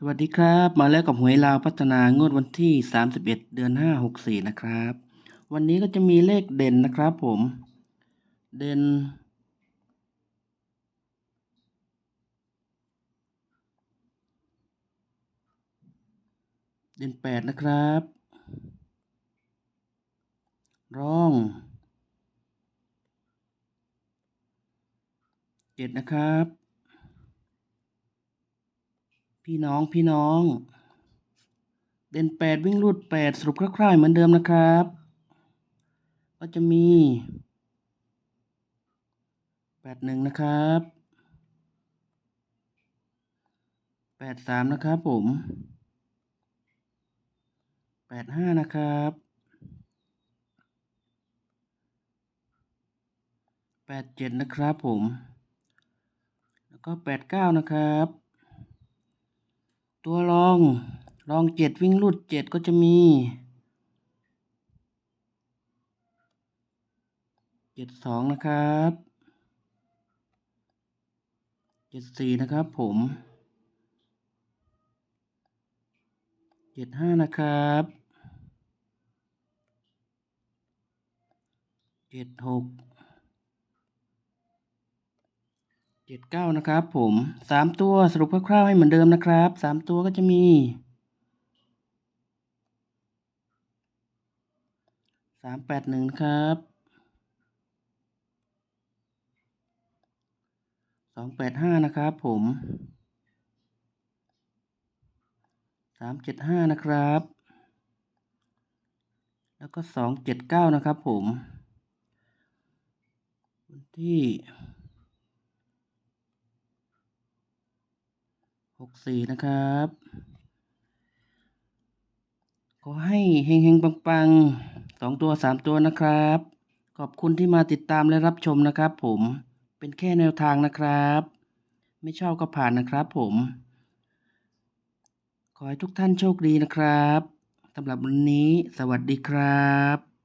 สวัสดีครับ มาแล้วกับหวยลาวพัฒนางวดวันที่ 31 เดือน 5 64 นะครับ วันนี้ก็จะมีเลขเด่นนะครับผม เด่น เด่น 8 นะครับ ร่องเจ็ดนะครับ พี่น้องพี่น้อง เด่นแปดวิ่งรูดแปดสรุปคร่าวๆเหมือนเดิมนะครับ ก็จะมีแปดหนึ่งนะครับแปดสามนะครับผมแปดห้านะครับแปดเจ็ดนะครับผม แล้วก็แปดเก้านะครับ ตัวรอง รองเจ็ดวิ่งรูดเจ็ดก็จะมีเจ็ดสองนะครับเจ็ดสี่นะครับผมเจ็ดห้านะครับเจ็ดหก เจ็ดเก้านะครับผมสามตัวสรุปคร่าวๆให้เหมือนเดิมนะครับสามตัวก็จะมีสามแปดหนึ่งครับสองแปดห้านะครับผมสามเจ็ดห้านะครับ แล้วก็สองเจ็ดเก้านะครับผมวันที่ กสี่นะครับ ขอให้เฮงเฮงปังปังๆสองตัวสามตัวนะครับ ขอบคุณที่มาติดตามและรับชมนะครับ ผมเป็นแค่แนวทางนะครับ ไม่ชอบก็ผ่านนะครับผม ขอให้ทุกท่านโชคดีนะครับสำหรับวันนี้ สวัสดีครับ